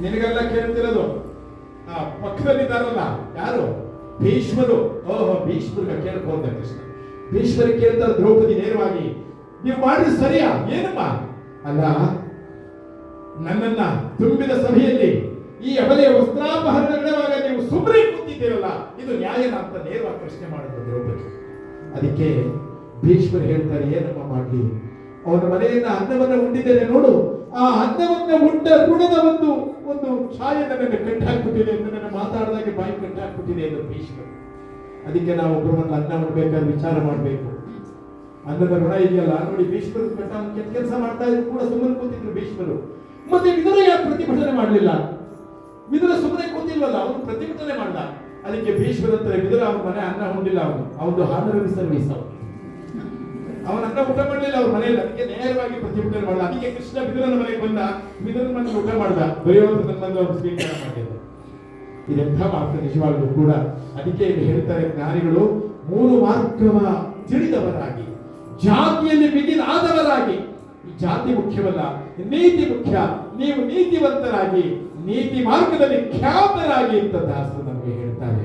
ನಿನಗೆಲ್ಲ ಕೇಳ್ತಿರೋದು? ಆ ಪಕ್ಕದಲ್ಲಿದ್ದಾರಲ್ಲ ಯಾರು? ಭೀಷ್ಮರು. ಓಹೋ, ಭೀಷ್ಮರ್ಗ ಕೇಳ್ಕೊಂಡ ಕೃಷ್ಣ. ಭೀಷ್ಮರ್ ಕೇಳ್ತಾರೆ ದ್ರೌಪದಿ ನೇರವಾಗಿ, ನೀವು ಮಾಡಿದ್ರೆ ಸರಿಯಾ? ಏನಮ್ಮ? ಅಲ್ಲ, ನನ್ನನ್ನ ತುಂಬಿದ ಸಭೆಯಲ್ಲಿ ಈ ಅಬಲೆಯ ವಸ್ತ್ರಾಪಹರಣಗಳಾಗ ನೀವು ಸುಮ್ಮನೆ ಕೂತಿದ್ದೀರಲ್ಲ, ಇದು ನ್ಯಾಯನ ಅಂತ ನೇರವಾಗಿ ಪ್ರಶ್ನೆ ಮಾಡಿದ್ರು ದ್ರೌಪದಿ. ಅದಕ್ಕೆ ಭೀಷ್ಮರು ಹೇಳ್ತಾರೆ, ಏನಮ್ಮ ಮಾಡಲಿ? ಅವನ ಮನೆಯಿಂದ ಅನ್ನವನ್ನ ಉಂಡಿದ್ದೇನೆ ನೋಡು ಆ ಅನ್ನವನ್ನ ಉಂಡ ಋಣದ ಒಂದು ಒಂದು ಛಾಯೆ ನನ್ನನ್ನು ಕಟ್ಟಾಕ್ಬಿಟ್ಟಿದೆ ನನ್ನ ಮಾತಾಡಿದಾಗೆ ಬಾಯಿ ಕಟ್ಟಾಕ್ಬಿಟ್ಟಿದೆ ಎಂದು ಭೀಷ್ಮರು. ಅದಕ್ಕೆ ನಾವು ಒಬ್ಬರನ್ನ ಅನ್ನ ಉಣ್ಬೇಕಾದ್ರೆ ವಿಚಾರ ಮಾಡಬೇಕು. ಅನ್ನದ ಋಣ ಇದೆಯಲ್ಲ, ನೋಡಿ ಭೀಷ್ಮರು ಕಟ್ಟ ಕೆಲಸ ಮಾಡ್ತಾ ಇದ್ರು ಕೂಡ ಸುಮ್ಮನೆ ಕೂತಿದ್ರು ಭೀಷ್ಮರು. ಮತ್ತೆ ವಿದುರ ಯಾರು ಪ್ರತಿಭಟನೆ ಮಾಡಲಿಲ್ಲ? ವಿದುರ ಸುಮ್ಮನೆ ಕೂತಿಲ್ವಲ್ಲ, ಅವನು ಪ್ರತಿಭಟನೆ ಮಾಡ್ದ. ಅದಕ್ಕೆ ಭೀಷ್ಮರ ವಿದುರ ಅವನ ಮನೆ ಅನ್ನ ಹೊಂದಿಲ್ಲ ಅವನು. ಅವನು ಹಾನರವಿ ಸರ್ವಿಸ್ ಅವನು. ಅವನ ಅನ್ನ ಊಟ ಮಾಡಲಿಲ್ಲ, ಅವ್ರ ಮನೆಯಲ್ಲಿ. ಅದಕ್ಕೆ ನೇರವಾಗಿ ಪ್ರತಿಭಟನೆ ಮಾಡಲ್ಲ ಅದಕ್ಕೆ ಕೃಷ್ಣ ಬಿದುರನ ಮನೆಗೆ ಬಂದ. ಬಿದುರನ ಮನೆ ಊಟ ಮಾಡ್ದ. ದುರ್ಯೋಧನ ಬಂದು ಅವ್ರು ಸ್ವೀಕಾರ ಮಾಡಿದ್ರು ಇದೆಂಥ ಮಾತು ನಿಜವಾಗ್ಲೂ ಕೂಡ. ಅದಕ್ಕೆ ಇಲ್ಲಿ ಹೇಳ್ತಾರೆ ಜ್ಞಾನಿಗಳು, ಮೂರು ಮಾರ್ಗವ ತಿಳಿದವರಾಗಿ, ಜಾತಿಯಲ್ಲಿ ಮಿಗಿಲಾದವರಾಗಿ. ಜಾತಿ ಮುಖ್ಯವಲ್ಲ, ನೀತಿ ಮುಖ್ಯ. ನೀವು ನೀತಿವಂತರಾಗಿ, ನೀತಿ ಮಾರ್ಗದಲ್ಲಿ ಖ್ಯಾತರಾಗಿ ಅಂತ ದಾಸರು ನಮಗೆ ಹೇಳ್ತಾರೆ.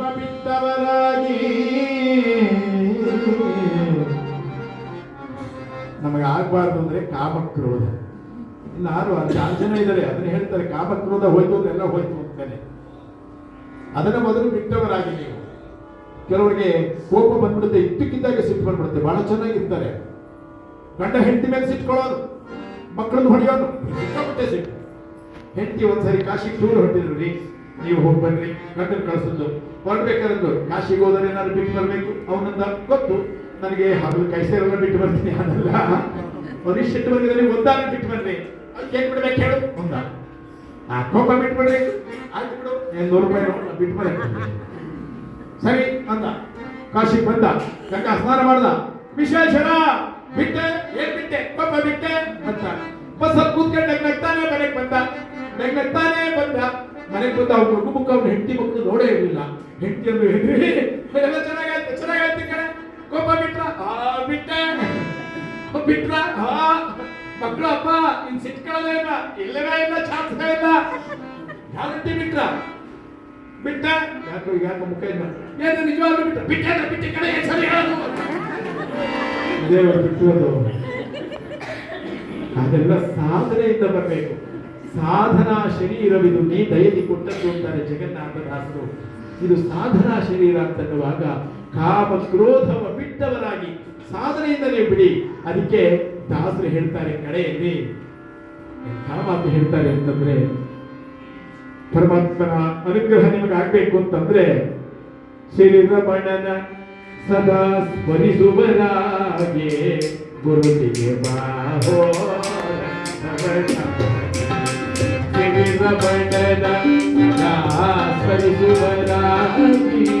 ನಮಗೆ ಆಗ್ಬಾರ್ದು ಅಂದ್ರೆ ಕಾಮಕ್ರೋಧ. ಇನ್ನು ಆರು ಅಲ್ಲಿ ಆರು ಜನ ಇದ್ದಾರೆ, ಅದನ್ನ ಹೇಳ್ತಾರೆ, ಕಾಮಕ್ರೋಧ ಹೋಯ್ತು ಅಂದ್ರೆ ಎಲ್ಲ ಹೋಯ್ತು ಅಂತಾನೆ. ಅದನ್ನ ಮೊದಲು ಬಿಟ್ಟವರಾಗಿ ನೀವು. ಕೆಲವರಿಗೆ ಕೋಪ ಬಂದ್ಬಿಡುತ್ತೆ ಇದ್ದಕ್ಕಿದ್ದಾಗ ಸಿಟ್ಟು ಬಂದ್ಬಿಡುತ್ತೆ, ಬಹಳ ಚೆನ್ನಾಗಿರ್ತಾರೆ. ಗಂಡ ಹೆಂಡತಿ ಮೇಲೆ ಸಿಟ್ಕೊಳ್ಳೋದು ಮಕ್ಕಳನ್ನು ಹೊಡೆಯೋದು ಸಿಕ್ಕಾಪಟ್ಟೆ ಸಿಟ್ಟು. ಹೆಂಡತಿ ಒಂದ್ಸರಿ ಕಾಶಿಗೆ ಟೂರ್ ಹೊಟ್ಟಿದ್ರು ರೀ ನೀವು ಹೋಗಿ ಬನ್ರಿ, ಗಂಡನ ಕಳಿಸಿದ್ದು ಹೊರಡ್ಬೇಕಾದ್ರು ಕಾಶಿಗೆ ಹೋದರೆ ಏನಾದ್ರು ಬಿಟ್ಟು ಬರಬೇಕು, ಅವನಂದ ಗೊತ್ತು. ನನಗೆ ಹಗಲು ಕೈಸೇರನ್ನ ಬಿಟ್ಟು ಬರ್ತೀನಿ ಅದಲ್ಲ ಒಂದಿಷ್ಟು ಬಂದಿದ್ರೆ ಒಂದಾಗ ಬಿಟ್ಟು ಬನ್ನಿ ಅದಕ್ಕೆ ಏನ್ ಬಿಡ್ಬೇಕು ಹೇಳು? ಒಂದ. ಆ ಕೋಪ ಬಿಟ್ಟು ಬಿಡ್ರಿ ಆಯ್ತು ಬಿಡು. ನೂರು ರೂಪಾಯಿ ಬಿಟ್ಟು ಬರ ಸರಿ ಅಂದ ಕಾಶಿ ಬಂದ. ಗಂಗಾ ಸ್ನಾನ ಮಾಡ್ದ. ವಿಶ್ವೇಶ್ವರ, ಬಿಟ್ಟೆ? ಏನ್ ಬಿಟ್ಟೆ? ಪಾಪ ಬಿಟ್ಟೆ? ಅಂತ ಬಸ್ಸಲ್ಲಿ ಕೂತ್ಕೊಂಡು ನಗ್ನಗ್ತಾನೆ ಮನೆಗೆ ಬಂದ. ನಗ್ನಗ್ತಾನೆ ಬಂದ. ಮನೆಗೆ ಬಂದ ಮಗು ಮುಖ ಅವ್ನ ಹೆಂಡತಿ ಮಕ್ಕಳು ನೋಡೇ ಇರಲಿಲ್ಲ. ಹೆಂಡತಿ ಅಂದ್ರೆ ಹೆಂಡ್ರಿ? ಎಲ್ಲ ಚೆನ್ನಾಗಾಯ್ತು ಚೆನ್ನಾಗಾಯ್ತು ಕಣೆ. ಕೋಪ ಬಿಟ್ರ? ಆ, ಬಿಟ್ಟೆ. ಬಿಟ್ರ? ಆ ಮಕ್ಕಳು ಅಪ್ಪ, ಇನ್ ಸಿಟ್ಕೊಳ್ಳೋದೇ ಇಲ್ಲ. ಇಲ್ಲವೇ ಇಲ್ಲ, ಚಾನ್ಸ್ ಇಲ್ಲ. ಗ್ಯಾರಂಟಿ ಬಿಟ್ರ? ಬಿಟ್ಟ. ಯಾಕೋ ಯಾಕೋ ಮುಖ ಇಲ್ಲ? ಏನು ನಿಜವಾಗ್ಲೂ ಬಿಟ್ಟ ಬಿಟ್ಟ ಬಿಟ್ಟ. ಕಡೆ ಸರಿ ಹೇಳೋದು? ದೇವರು ಬಿಟ್ಟುವುದು ಅದೆಲ್ಲ ಸಾಧನೆಯಿಂದ ಬರಬೇಕು. ಸಾಧನಾ ಶರೀರವಿದು ನೀ ದಯದಿ ಕೊಟ್ಟದ್ದು ಅಂತಾರೆ ಜಗನ್ನಾಥದಾಸರು ಇದು ಸಾಧನಾ ಶರೀರ ಅಂತನ್ನುವಾಗ ಕಾಮ ಕ್ರೋಧವ ಬಿಟ್ಟವರಾಗಿ ಸಾಧನೆಯಿಂದಲೇ ಬಿಡಿ. ಅದಕ್ಕೆ ದಾಸರು ಹೇಳ್ತಾರೆ, ಕಡೆಯಲ್ಲಿ ಮಾತು ಹೇಳ್ತಾರೆ ಅಂತಂದ್ರೆ, ಪರಮಾತ್ಮನ ಅನುಗ್ರಹ ನಿಮಗೆ ಆಗ್ಬೇಕು ಅಂತಂದ್ರೆ ಶ್ರೀರಮಣನ ಸದಾ ಸ್ಮರಿಸುವರಾಗೆ ಗುರುತಿಗೆ ಬಾಹೋ ಶ್ರೀರಮಣನ ಸದಾ ಸ್ಮರಿಸುವರಾಗೆ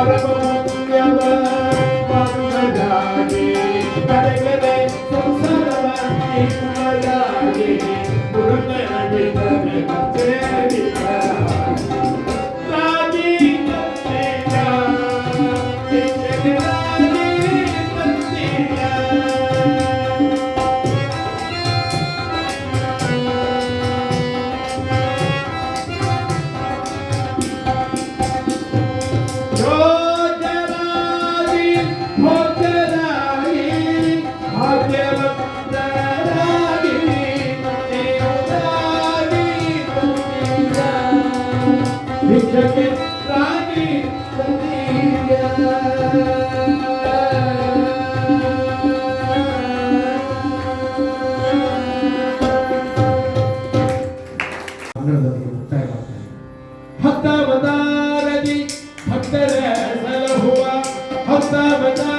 Para ಭಿಕ್ಷಕ್ಕೆ ರಾಗಿ ಅಂಗಳದೊಂದಿಗೆ ಮುಕ್ತಾಯ ಮಾಡ್ತಾರೆ ಹತ್ತವತಾರದಿ ಭಕ್ತರ ಸಲಹುವ ಹತ್ತವತಾರದಿ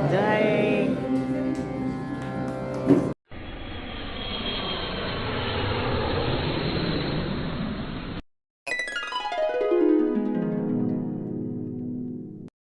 Dang.